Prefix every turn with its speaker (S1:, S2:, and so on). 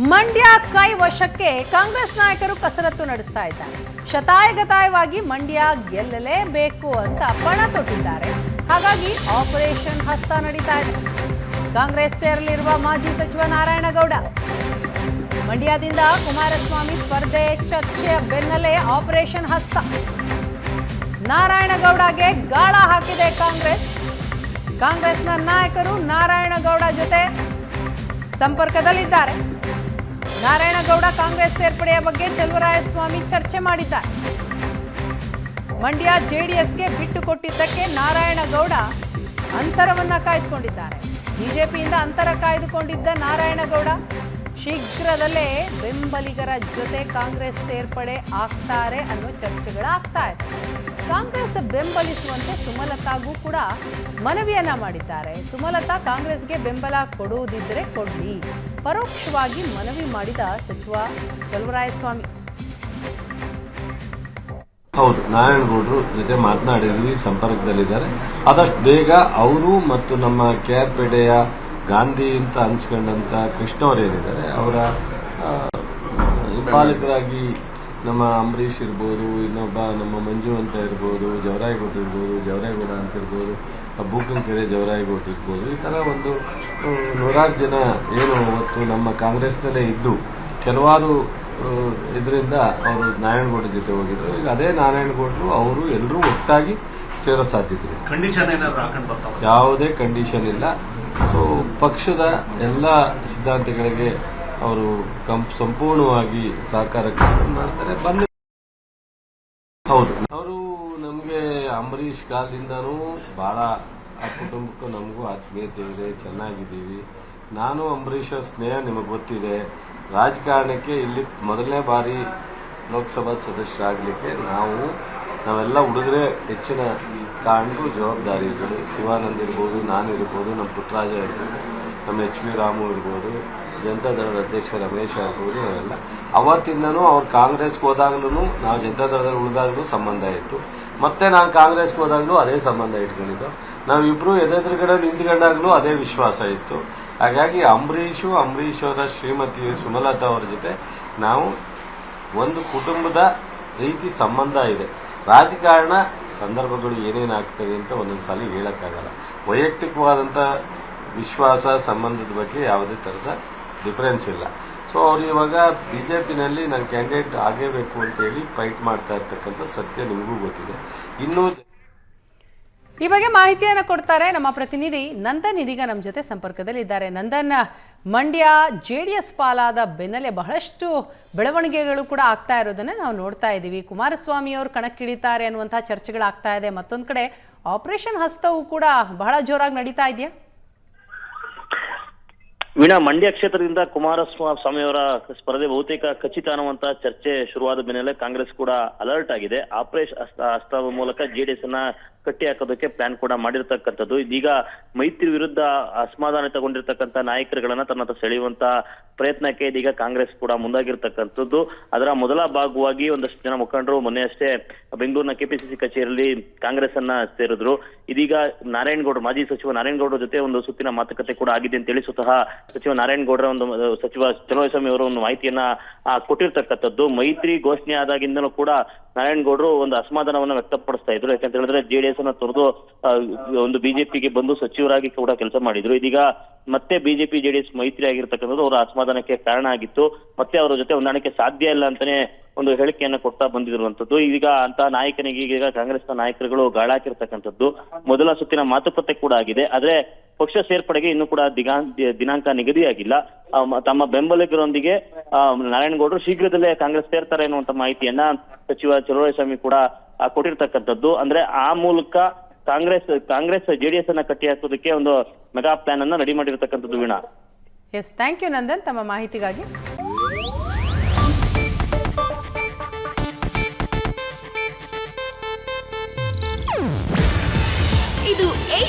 S1: ಮಂಡ್ಯ ಕೈ ವಶಕ್ಕೆ ಕಾಂಗ್ರೆಸ್ ನಾಯಕರು ಕಸರತ್ತು ನಡೆಸ್ತಾ ಇದ್ದಾರೆ. ಶತಾಯಗತಾಯವಾಗಿ ಮಂಡ್ಯ ಗೆಲ್ಲಲೇಬೇಕು ಅಂತ ಪಣ ತೊಟ್ಟಿದ್ದಾರೆ. ಹಾಗಾಗಿ ಆಪರೇಷನ್ ಹಸ್ತ ನಡೀತಾ ಇದೆ. ಕಾಂಗ್ರೆಸ್ ಸೇರಲಿರುವ ಮಾಜಿ ಸಚಿವ ನಾರಾಯಣಗೌಡ. ಮಂಡ್ಯದಿಂದ ಕುಮಾರಸ್ವಾಮಿ ಸ್ಪರ್ಧೆ, ಚರ್ಚೆಯ ಬೆನ್ನಲ್ಲೇ ಆಪರೇಷನ್ ಹಸ್ತ. ನಾರಾಯಣಗೌಡಗೆ ಗಾಳ ಹಾಕಿದೆ ಕಾಂಗ್ರೆಸ್. ಕಾಂಗ್ರೆಸ್ನ ನಾಯಕರು ನಾರಾಯಣಗೌಡ ಜೊತೆ ಸಂಪರ್ಕದಲ್ಲಿದ್ದಾರೆ. ನಾರಾಯಣಗೌಡ ಕಾಂಗ್ರೆಸ್ ಸೇರ್ಪಡೆಯ ಬಗ್ಗೆ ಚಲುವರಾಯಸ್ವಾಮಿ ಚರ್ಚೆ ಮಾಡಿದ್ದಾರೆ. ಮಂಡ್ಯ ಜೆಡಿಎಸ್ಗೆ ಬಿಟ್ಟು ಕೊಟ್ಟಿದ್ದಕ್ಕೆ ನಾರಾಯಣಗೌಡ ಅಂತರವನ್ನ ಕಾಯ್ದುಕೊಂಡಿದ್ದಾರೆ. ಬಿಜೆಪಿಯಿಂದ ಅಂತರ ಕಾಯ್ದುಕೊಂಡಿದ್ದ ನಾರಾಯಣಗೌಡ ಶೀಘ್ರದಲ್ಲೇ ಬೆಂಬಲಿಗರ ಜೊತೆ ಕಾಂಗ್ರೆಸ್ ಸೇರ್ಪಡೆ ಆಗ್ತಾರೆ ಅನ್ನೋ ಚರ್ಚೆಗಳಾಗ್ತಾ ಇದೆ. ಕಾಂಗ್ರೆಸ್ ಬೆಂಬಲಿಸುವಂತೆ ಸುಮಲತಾಗೂ ಕೂಡ ಮನವಿಯನ್ನ ಮಾಡಿದ್ದಾರೆ. ಸುಮಲತಾ ಕಾಂಗ್ರೆಸ್ಗೆ ಬೆಂಬಲ ಕೊಡುವುದಿದ್ರೆ ಕೊಡ್ಲಿ. ಪರೋಕ್ಷವಾಗಿ ಮನವಿ ಮಾಡಿದ ಸಚಿವ ಚಲುವರಾಯಸ್ವಾಮಿ.
S2: ಹೌದು, ನಾರಾಯಣಗೌಡರು ಜೊತೆ ಮಾತನಾಡಿದ್ವಿ, ಸಂಪರ್ಕದಲ್ಲಿದ್ದಾರೆ. ಆದಷ್ಟು ಬೇಗ ಅವರು ಮತ್ತು ನಮ್ಮ ಕೆ ಆರ್ ಪೇಟೆಯ ಗಾಂಧಿ ಅಂತ ಅನ್ಸ್ಕೊಂಡಂತ ಕೃಷ್ಣ ಅವರೇನಿದ್ದಾರೆ ಅವರ ಹಿಂಬಾಲಕರಾಗಿ ನಮ್ಮ ಅಂಬರೀಷ್ ಇರ್ಬೋದು ಇನ್ನೊಬ್ಬ ನಮ್ಮ ಮಂಜು ಅಂತ ಇರ್ಬೋದು ಜವರಾಯಗೌಡ ಇರ್ಬೋದು ಜವರಾಯಗೌಡ ಅಂತ ಇರ್ಬೋದು ಬೂಕಂಕೆರೆ ಜವರಾಯಗೌಡ ಇರ್ಬೋದು ಈ ಥರ ಒಂದು ನೂರಾರು ಜನ ಏನು ಅವತ್ತು ನಮ್ಮ ಕಾಂಗ್ರೆಸ್ನಲ್ಲೇ ಇದ್ದು ಕೆಲವಾರು ಇದರಿಂದ ಅವರು ನಾರಾಯಣಗೌಡ ಜೊತೆ ಹೋಗಿದ್ರು. ಈಗ ಅದೇ ನಾರಾಯಣಗೌಡರು ಅವರು ಎಲ್ಲರೂ ಒಟ್ಟಾಗಿ ಸೇರೋ ಸಾಧ್ಯತೆ ಇದೆ.
S3: ಕಂಡೀಷನ್
S2: ಯಾವುದೇ ಕಂಡೀಷನ್ ಇಲ್ಲ. ಸೊ ಪಕ್ಷದ ಎಲ್ಲ ಸಿದ್ಧಾಂತಗಳಿಗೆ ಅವರು ಸಂಪೂರ್ಣವಾಗಿ ಸಹಕಾರ ಮಾಡ್ತಾರೆ. ಬಂದ ಹೌದು. ಅವರು ನಮಗೆ ಅಂಬರೀಷ್ ಕಾಲದಿಂದನೂ ಬಹಳ ಆ ಕುಟುಂಬಕ್ಕೂ ನಮಗೂ ಆತ್ಮೀಯತೆ ಇದೆ ಚೆನ್ನಾಗಿದ್ದೀವಿ. ನಾನು ಅಂಬರೀಷ್ ಸ್ನೇಹ ನಿಮಗೆ ಗೊತ್ತಿದೆ. ರಾಜಕಾರಣಕ್ಕೆ ಇಲ್ಲಿ ಮೊದಲನೇ ಬಾರಿ ಲೋಕಸಭಾ ಸದಸ್ಯರಾಗಲಿಕ್ಕೆ ನಾವು, ನಾವೆಲ್ಲ ಹುಡುಗರೆ ಹೆಚ್ಚಿನ ಕಾರಣಕ್ಕೂ ಜವಾಬ್ದಾರಿಗಳು ಶಿವಾನಂದ್ ಇರ್ಬೋದು, ನಾನು ಇರ್ಬೋದು, ನಮ್ಮ ಪುಟ್ಟರಾಜ ಇರ್ಬೋದು, ನಮ್ಮ ಎಚ್ ಪಿ ರಾಮು ಇರ್ಬೋದು. ಜನತಾದಳದ ಅಧ್ಯಕ್ಷ ರಮೇಶ್ ಆಗ್ಬೋದು ಅವರೆಲ್ಲ. ಅವತ್ತಿಂದನೂ ಅವ್ರು ಕಾಂಗ್ರೆಸ್ಗೆ ಹೋದಾಗ್ಲೂ ನಾವು ಜನತಾದಳದಲ್ಲಿ ಉಳಿದಾಗಲೂ ಸಂಬಂಧ ಇತ್ತು. ಮತ್ತೆ ನಾನು ಕಾಂಗ್ರೆಸ್ಗೆ ಹೋದಾಗ್ಲೂ ಅದೇ ಸಂಬಂಧ ಇಟ್ಕೊಂಡಿದ್ದು. ನಾವಿಬ್ರು ಎದೆದುರುಗಡೆ ನಿಂತ್ಕೊಂಡಾಗ್ಲೂ ಅದೇ ವಿಶ್ವಾಸ ಇತ್ತು. ಹಾಗಾಗಿ ಅಂಬರೀಷು, ಅಂಬರೀಷ್ ಅವರ ಶ್ರೀಮತಿ ಸುಮಲತಾ ಅವರ ಜೊತೆ ನಾವು ಒಂದು ಕುಟುಂಬದ ರೀತಿ ಸಂಬಂಧ ಇದೆ. ರಾಜಕಾರಣ ಸಂದರ್ಭಗಳು ಏನೇನಾಗ್ತವೆ ಅಂತ ಒಂದೊಂದು ಸಲ ಹೇಳೋಕ್ಕಾಗಲ್ಲ. ವೈಯಕ್ತಿಕವಾದಂಥ ವಿಶ್ವಾಸ, ಸಂಬಂಧದ ಬಗ್ಗೆ ಯಾವುದೇ ಥರದ ಡಿಫರೆನ್ಸ್ ಇಲ್ಲ. ಸೊ ಅವ್ರು ಇವಾಗ ಬಿಜೆಪಿನಲ್ಲಿ ನನ್ನ ಕ್ಯಾಂಡಿಡೇಟ್ ಆಗೇಬೇಕು ಅಂತ ಹೇಳಿ ಫೈಟ್ ಮಾಡ್ತಾ ಇರ್ತಕ್ಕಂಥ ಸತ್ಯ ನಿಮಗೂ ಗೊತ್ತಿದೆ. ಇನ್ನೂ
S1: ಈ ಬಗ್ಗೆ ಮಾಹಿತಿಯನ್ನು ಕೊಡ್ತಾರೆ ನಮ್ಮ ಪ್ರತಿನಿಧಿ ನಂದನ್ ಇದೀಗ ನಮ್ಮ ಜೊತೆ ಸಂಪರ್ಕದಲ್ಲಿದ್ದಾರೆ. Nandan, Mandya J D S ಪಾಲಾದ ಬೆನ್ನಲ್ಲೇ ಬಹಳಷ್ಟು ಬೆಳವಣಿಗೆಗಳು ಕೂಡ ಆಗ್ತಾ ಇರೋದನ್ನ ನಾವು ನೋಡ್ತಾ ಇದ್ದೀವಿ. ಕುಮಾರಸ್ವಾಮಿ ಅವರು ಕಣಕ್ಕಿಳಿತಾರೆ ಅನ್ನುವಂತಹ ಚರ್ಚೆಗಳಾಗ್ತಾ ಇದೆ. ಮತ್ತೊಂದು ಕಡೆ ಆಪರೇಷನ್ ಹಸ್ತವು ಕೂಡ ಬಹಳ ಜೋರಾಗಿ ನಡೀತಾ ಇದೆಯಾ?
S4: ವೀಣಾ, ಮಂಡ್ಯ ಕ್ಷೇತ್ರದಿಂದ ಕುಮಾರಸ್ವಾಮಿ ಅವರ ಸ್ಪರ್ಧೆ ಬಹುತೇಕ ಖಚಿತ ಅನ್ನುವಂತ ಚರ್ಚೆ ಶುರುವಾದ ಬೆನ್ನಲ್ಲೇ ಕಾಂಗ್ರೆಸ್ ಕೂಡ ಅಲರ್ಟ್ ಆಗಿದೆ. ಆಪರೇಷ್ ಅಸ್ತ ಹಸ್ತದ ಮೂಲಕ ಜೆಡಿಎಸ್ ಅನ್ನ ಕಟ್ಟಿ ಹಾಕೋದಕ್ಕೆ ಪ್ಲಾನ್ ಕೂಡ ಮಾಡಿರ್ತಕ್ಕಂಥದ್ದು. ಇದೀಗ ಮೈತ್ರಿ ವಿರುದ್ಧ ಅಸಮಾಧಾನಿತಗೊಂಡಿರ್ತಕ್ಕಂಥ ನಾಯಕರುಗಳನ್ನ ತನ್ನ ಸೆಳೆಯುವಂತ ಪ್ರಯತ್ನಕ್ಕೆ ಇದೀಗ ಕಾಂಗ್ರೆಸ್ ಕೂಡ ಮುಂದಾಗಿರ್ತಕ್ಕಂಥದ್ದು. ಅದರ ಮೊದಲ ಭಾಗವಾಗಿ ಒಂದಷ್ಟು ಜನ ಮುಖಂಡರು ಮೊನ್ನೆ ಅಷ್ಟೇ ಬೆಂಗಳೂರಿನ ಕೆಪಿಸಿಸಿ ಕಚೇರಿಯಲ್ಲಿ ಕಾಂಗ್ರೆಸ್ ಅನ್ನ ಸೇರಿದ್ರು. ಇದೀಗ ನಾರಾಯಣಗೌಡರು, ಮಾಜಿ ಸಚಿವ ನಾರಾಯಣಗೌಡರ ಜೊತೆ ಒಂದು ಸುತ್ತಿನ ಮಾತುಕತೆ ಕೂಡ ಆಗಿದೆ ಅಂತೇಳಿ ಸ್ವತಃ ಸಚಿವ ನಾರಾಯಣಗೌಡರ ಒಂದು ಸಚಿವ ಚಲುವಸ್ವಾಮಿ ಅವರು ಒಂದು ಮಾಹಿತಿಯನ್ನ ಕೊಟ್ಟಿರ್ತಕ್ಕಂಥದ್ದು. ಮೈತ್ರಿ ಘೋಷಣೆ ಆದಾಗಿಂದಲೂ ಕೂಡ ನಾರಾಯಣಗೌಡರು ಒಂದು ಅಸಮಾಧಾನವನ್ನ ವ್ಯಕ್ತಪಡಿಸ್ತಾ ಇದ್ರು. ಯಾಕಂತ ಹೇಳಿದ್ರೆ ಜೆಡಿಎಸ್ ಅನ್ನ ತೊರೆದು ಒಂದು ಬಿಜೆಪಿಗೆ ಬಂದು ಸಚಿವರಾಗಿ ಕೂಡ ಕೆಲಸ ಮಾಡಿದ್ರು. ಇದೀಗ ಮತ್ತೆ ಬಿಜೆಪಿ ಜೆಡಿಎಸ್ ಮೈತ್ರಿ ಆಗಿರ್ತಕ್ಕಂಥದ್ದು ಅವರ ಅಸಮಾಧಾನಕ್ಕೆ ಕಾರಣ ಆಗಿತ್ತು. ಮತ್ತೆ ಅವರ ಜೊತೆ ಹೊಂದಾಣಿಕೆ ಸಾಧ್ಯ ಇಲ್ಲ ಅಂತಾನೆ ಒಂದು ಹೇಳಿಕೆಯನ್ನ ಕೊಡ್ತಾ ಬಂದಿರುವಂತದ್ದು. ಈಗ ಅಂತ ನಾಯಕನಿಗೆ, ಈಗ ಕಾಂಗ್ರೆಸ್ನ ನಾಯಕರುಗಳು ಗಾಳಾಕಿರ್ತಕ್ಕಂಥದ್ದು ಮೊದಲ ಸುತ್ತಿನ ಮಾತುಕತೆ ಕೂಡ ಆಗಿದೆ. ಆದ್ರೆ ಪಕ್ಷ ಸೇರ್ಪಡೆಗೆ ಇನ್ನೂ ಕೂಡ ದಿಗಾ- ದಿನಾಂಕ ನಿಗದಿಯಾಗಿಲ್ಲ. ತಮ್ಮ ಬೆಂಬಲಿಗರೊಂದಿಗೆ ನಾರಾಯಣಗೌಡರು ಶೀಘ್ರದಲ್ಲೇ ಕಾಂಗ್ರೆಸ್ ಸೇರ್ತಾರೆ ಅನ್ನುವಂತ ಮಾಹಿತಿಯನ್ನ ಸಚಿವ ಚಲುವರಾಯಸ್ವಾಮಿ ಕೂಡ ಕೊಟ್ಟಿರ್ತಕ್ಕಂಥದ್ದು. ಅಂದ್ರೆ ಆ ಮೂಲಕ ಕಾಂಗ್ರೆಸ್ ಕಾಂಗ್ರೆಸ್ ಜೆಡಿಎಸ್ ಅನ್ನ ಕಟ್ಟಿ ಹಾಕೋದಕ್ಕೆ ಒಂದು ಮೆಗಾ ಪ್ಲಾನ್ ಅನ್ನ ರೆಡಿ ಮಾಡಿರ್ತಕ್ಕಂಥದ್ದು Veena.
S1: Yes thank you Nandan ತಮ್ಮ ಮಾಹಿತಿಗಾಗಿ.